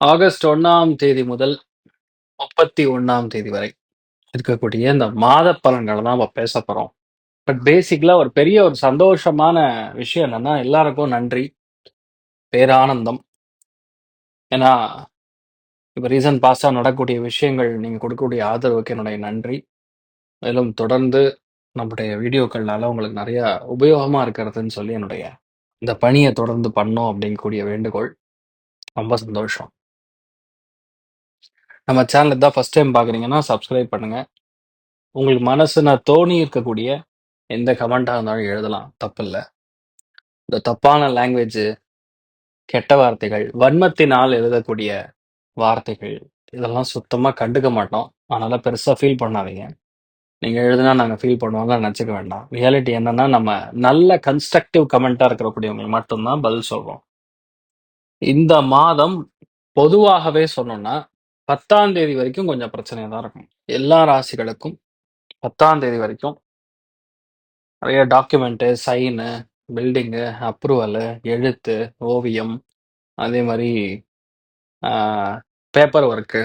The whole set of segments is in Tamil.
ஆகஸ்ட் ஒன்றாம் தேதி முதல் முப்பத்தி ஒன்றாம் தேதி வரை இருக்கக்கூடிய இந்த மாத பலன்களை தான் நம்ம பேச போகிறோம் பட் பேசிக்கலாக ஒரு பெரிய ஒரு சந்தோஷமான விஷயம் என்னன்னா எல்லாருக்கும் நன்றி பேரானந்தம். ஏன்னா இப்போ ரீசன்ட் பாஸ்டாக நடக்கக்கூடிய விஷயங்கள் நீங்கள் கொடுக்கக்கூடிய ஆதரவுக்கு என்னுடைய நன்றி. மேலும் தொடர்ந்து நம்முடைய வீடியோக்கள்னால உங்களுக்கு நிறைய உபயோகமாக இருக்கிறதுன்னு சொல்லி என்னுடைய இந்த பணியை தொடர்ந்து பண்ணோம் அப்படிங்கக்கூடிய வேண்டுகோள். ரொம்ப சந்தோஷம். நம்ம சேனல் தான் ஃபர்ஸ்ட் டைம் பார்க்குறீங்கன்னா சப்ஸ்கிரைப் பண்ணுங்க. உங்களுக்கு மனசுன தோணி இருக்கக்கூடிய எந்த கமெண்ட்டாக இருந்தாலும் எழுதலாம். தப்பில்லை. இந்த தப்பான லாங்குவேஜ் கெட்ட வார்த்தைகள் வன்மத்தினால் எழுதக்கூடிய வார்த்தைகள் இதெல்லாம் சுத்தமாக கண்டுக்க மாட்டோம். அதனால் பெருசாக ஃபீல் பண்ணாதீங்க. நீங்கள் எழுதுனா நாங்கள் ஃபீல் பண்ணுவோம்லாம் நினச்சிக்க வேண்டாம். ரியாலிட்டி என்னன்னா நம்ம நல்ல கன்ஸ்ட்ரக்டிவ் கமெண்ட்டாக இருக்கக்கூடியவங்களுக்கு மட்டும்தான் பதில் சொல்கிறோம் இந்த மாதம் பொதுவாகவே சொன்னோம்னா பத்தாம் தேதி வரைக்கும் கொஞ்சம் பிரச்சனையாக தான் இருக்கும். எல்லா ராசிகளுக்கும் பத்தாம் தேதி வரைக்கும் நிறைய டாக்குமெண்ட்டு சைனு பில்டிங்கு அப்ரூவலு எழுத்து ஓவியம் அதே மாதிரி பேப்பர் ஒர்க்கு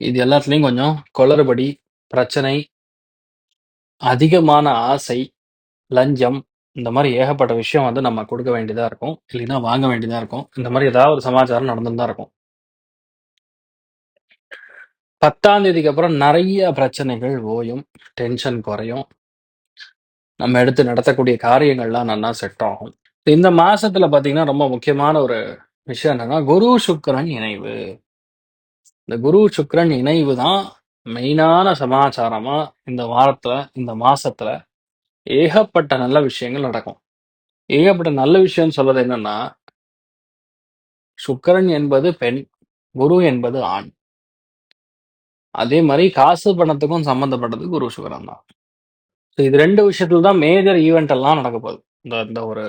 இது எல்லாத்துலேயும் கொஞ்சம் குளறுபடி பிரச்சனை அதிகமான ஆசை லஞ்சம் இந்த மாதிரி ஏகப்பட்ட விஷயம் வந்து நம்ம கொடுக்க வேண்டியதா இருக்கும். இல்லைன்னா வாங்க வேண்டியதா இருக்கும். இந்த மாதிரி ஏதாவது ஒரு சமாச்சாரம் நடந்துட்டு தான் இருக்கும். பத்தாம் தேதிக்கு அப்புறம் நிறைய பிரச்சனைகள் ஓயும் டென்ஷன் குறையும். நம்ம எடுத்து நடத்தக்கூடிய காரியங்கள்லாம் நல்லா செட் ஆகும். இந்த மாசத்துல பாத்தீங்கன்னா ரொம்ப முக்கியமான ஒரு விஷயம் என்னன்னா குரு சுக்கிரன் இணைவு. இந்த குரு சுக்கிரன் இணைவு தான் மெயினான சமாச்சாரமா இந்த வாரத்துல இந்த மாசத்துல ஏகப்பட்ட நல்ல விஷயங்கள் நடக்கும். ஏகப்பட்ட நல்ல விஷயம் சொல்றது என்னன்னா சுக்கிரன் என்பது பெண் குரு என்பது ஆண். அதே மாதிரி காசு பணத்துக்கும் சம்மந்தப்பட்டது குரு சுக்கிரன் தான். ஸோ இது ரெண்டு விஷயத்துல தான் மேஜர் ஈவெண்ட் எல்லாம் நடக்க போகுது. இந்த இந்த ஒரு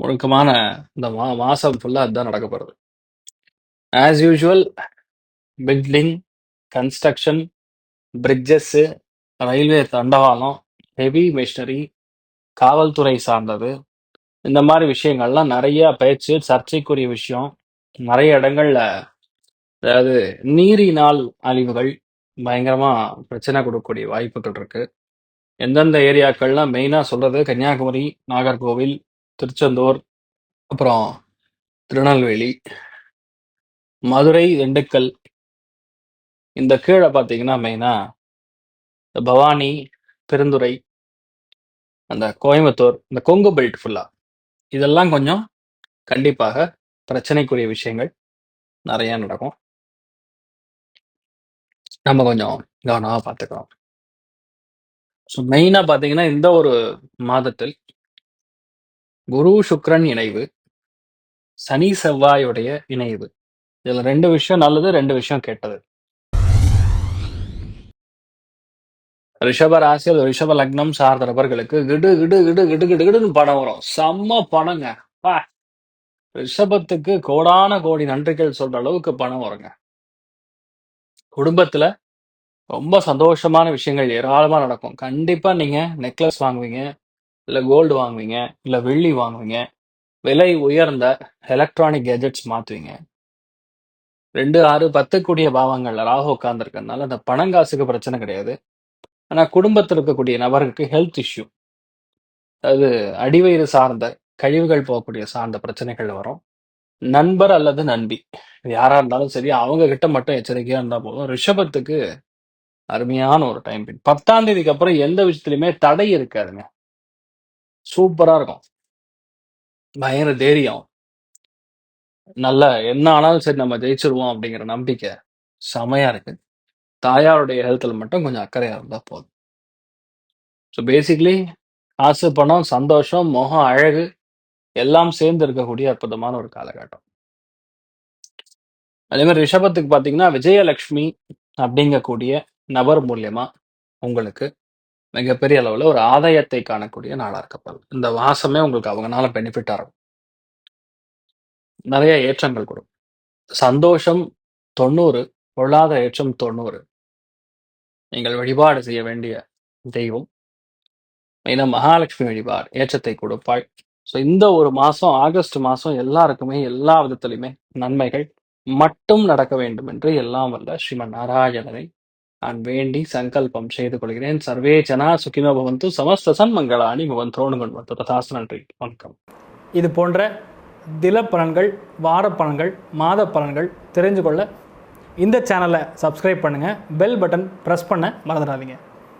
முழுக்கமான இந்த மா மாசம் ஃபுல்லாக அதுதான் நடக்க போகிறது as usual building construction bridges railway தண்டவாளம் ஹெவி மிஷினரி காவல்துறை சார்ந்தது. இந்த மாதிரி விஷயங்கள்லாம் நிறைய பேச்சு சர்ச்சைக்குரிய விஷயம். நிறைய இடங்கள்ல அதாவது நீரினால் அழிவுகள் பயங்கரமா பிரச்சனை கொடுக்கக்கூடிய வாய்ப்புகள் இருக்கு. எந்தெந்த ஏரியாக்கள்லாம் மெயினா சொல்றது கன்னியாகுமரி நாகர்கோவில் திருச்செந்தூர் அப்புறம் திருநெல்வேலி மதுரை திண்டுக்கல். இந்த கீழே பார்த்தீங்கன்னா மெயினா இந்த பவானி பெருந்துறை அந்த கோயம்புத்தூர் இந்த கொங்கு பெல்ட் ஃபுல்லா இதெல்லாம் கொஞ்சம் கண்டிப்பாக பிரச்சனைக்குரிய விஷயங்கள் நிறைய நடக்கும். நம்ம கொஞ்சம் கவனமாக பார்த்துக்கிறோம் ஸோ மெயினாக பார்த்தீங்கன்னா இந்த ஒரு மாதத்தில் குரு சுக்கிரன் இணைவு சனி செவ்வாயுடைய இணைவு. இதுல ரெண்டு விஷயம் நல்லது ரெண்டு விஷயம் கெட்டது. ரிஷப ராசியில் ரிஷப லக்னம் சார்ந்த நபர்களுக்கு கிடு கிடு கிடு கிடு கிடு கிடுன்னு பணம் வரும். செம்ம பணங்க. பா! ரிஷபத்துக்கு கோடான கோடி நன்றிகள் சொல்ற அளவுக்கு பணம் வருங்க. குடும்பத்துல ரொம்ப சந்தோஷமான விஷயங்கள் ஏராளமாக நடக்கும். கண்டிப்பாக நீங்கள் நெக்லஸ் வாங்குவீங்க இல்லை கோல்டு வாங்குவீங்க இல்லை வெள்ளி வாங்குவீங்க. விலை உயர்ந்த எலக்ட்ரானிக் கேஜெட்ஸ் மாற்றுவீங்க ரெண்டு ஆறு பத்துக்கூடிய பாவங்களில் ராகு உட்கார்ந்துருக்கறதுனால அந்த பணங்காசுக்கு பிரச்சனை கிடையாது. ஆனால் குடும்பத்தில் இருக்கக்கூடிய நபருக்கு ஹெல்த் இஷ்யூ அதாவது அடிவயிறு சார்ந்த கழிவுகள் போகக்கூடிய சார்ந்த பிரச்சனைகள் வரும். நண்பர் அல்லது நண்பி. இது யாரா இருந்தாலும் சரி அவங்க கிட்ட மட்டும் எச்சரிக்கையா இருந்தா போதும். ரிஷபத்துக்கு அருமையான ஒரு டைம் பீரியட் பத்தாம் தேதிக்கு அப்புறம் எந்த விஷயத்துலயுமே தடை இருக்காதுங்க. சூப்பரா இருக்கும். பயங்கர தைரியம். நல்ல என்ன ஆனாலும் சரி நம்ம ஜெயிச்சிருவோம் அப்படிங்கிற நம்பிக்கை செமையா இருக்கு. தாயாருடைய ஹெல்த்ல மட்டும் கொஞ்சம் அக்கறையா இருந்தா போதும். ஸோ பேசிக்லி காசு பணம் சந்தோஷம் முகம் அழகு எல்லாம் சேர்ந்து இருக்கக்கூடிய அற்புதமான ஒரு காலகட்டம். அதே மாதிரி ரிஷபத்துக்கு பார்த்தீங்கன்னா விஜயலட்சுமி அப்படிங்கக்கூடிய நபர் மூலியமா உங்களுக்கு மிகப்பெரிய அளவுல ஒரு ஆதாயத்தை காணக்கூடிய நாளாக இருக்கப்படும் இந்த மாசமே உங்களுக்கு அவங்கனால பெனிஃபிட்டாக இருக்கும். நிறைய ஏற்றங்கள் கொடுக்கும். சந்தோஷம் தொண்ணூறு பொருளாத ஏற்றம் தொண்ணூறு. நீங்கள் வழிபாடு செய்ய வேண்டிய தெய்வம். மெயினாக மகாலட்சுமி வழிபாடு ஏற்றத்தை கொடுப்பாள். ஸோ இந்த ஒரு மாதம் ஆகஸ்ட் மாதம் எல்லாருக்குமே எல்லா விதத்திலுமே நன்மைகள் மட்டும் நடக்க வேண்டும் என்று எல்லாம் வல்ல ஸ்ரீமன் நாராயணனை நான் வேண்டி சங்கல்பம் செய்து கொள்கிறேன். சர்வே ஜனா சுகிமோ பவந்து சமஸ்த சன்மங்களாணி பவன் தோணுகன் வந்து ததாசு நன்றி. வணக்கம். இது போன்ற தில பலன்கள் வார பலன்கள் மாத பலன்கள் தெரிஞ்சு கொள்ள இந்த சேனலை சப்ஸ்கிரைப் பண்ணுங்கள் பெல் பட்டன் ப்ரெஸ் பண்ண மறந்துடாதீங்க.